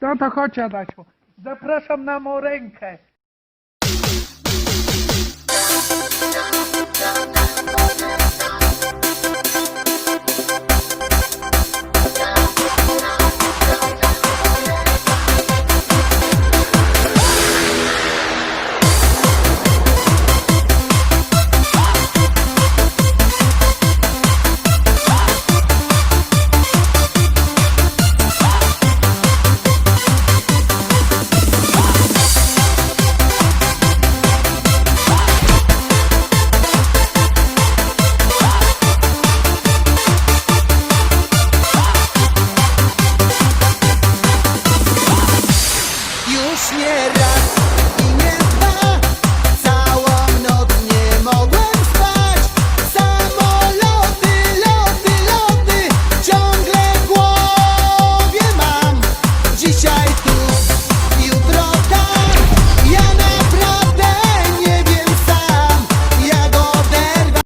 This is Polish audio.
No to chodź Adasiu. Zapraszam na morękę. tierras.